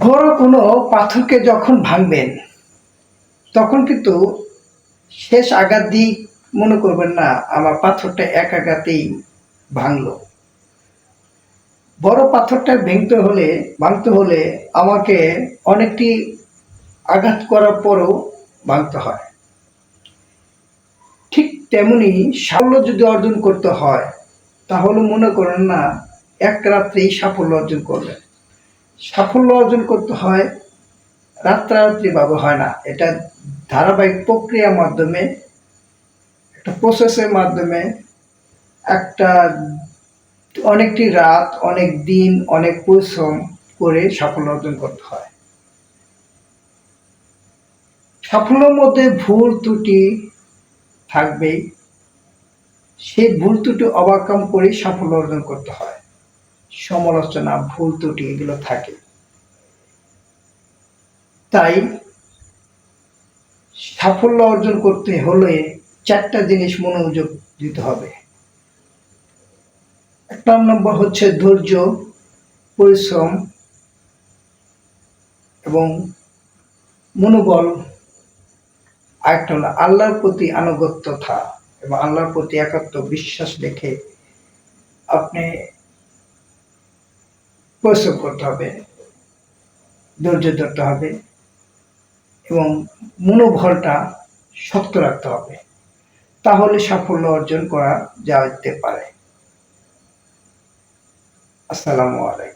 বড় কোনো পাথরকে যখন ভাঙবেন, তখন কিন্তু শেষ আঘাত দিয়ে মনে করবেন না, আমার পাথরটা এক আঘাতেই ভাঙলো। বড় পাথরটা ভেঙতে হলে, ভাঙতে হলে আমাকে অনেকটি আঘাত করার পরেও ভাঙতে হয়। ঠিক তেমনি সাফল্য যদি অর্জন করতে হয়, তাহলে মনে করেন না, এক রাত্রেই সাফল্য অর্জন করবেন। সাফল্য অর্জন করতে হয়, রাত্রারাত্রি ভাবে হয় না। এটা ধারাবাহিক প্রক্রিয়ার মাধ্যমে, একটা প্রসেসের মাধ্যমে, একটা অনেকটি রাত, অনেক দিন, অনেক পরিশ্রম করে সাফল্য অর্জন করতে হয়। সাফল্যের মধ্যে ভুল ত্রুটি থাকবেই। সেই ভুল ত্রুটি ওভারকাম করে সাফল্য অর্জন করতে হয়। সমালোচনা, ভুল ত্রুটি এগুলো থাকে। তাই সাফল্য অর্জন করতে হলে চারটা জিনিস মনোযোগ দিতে হবে। এক নম্বর হচ্ছে ধৈর্য, পরিশ্রম এবং মনোবল। আরেকটা হলো আল্লাহর প্রতি আনুগত্যতা এবং আল্লাহর প্রতি একাত্ম বিশ্বাস রেখে আপনি পরিশ্রম করতে হবে, ধৈর্য ধরতে হবে এবং মনোবলটা শক্ত রাখতে হবে, তাহলে সাফল্য অর্জন করা যেতে পারে। আসসালামু আলাইকুম।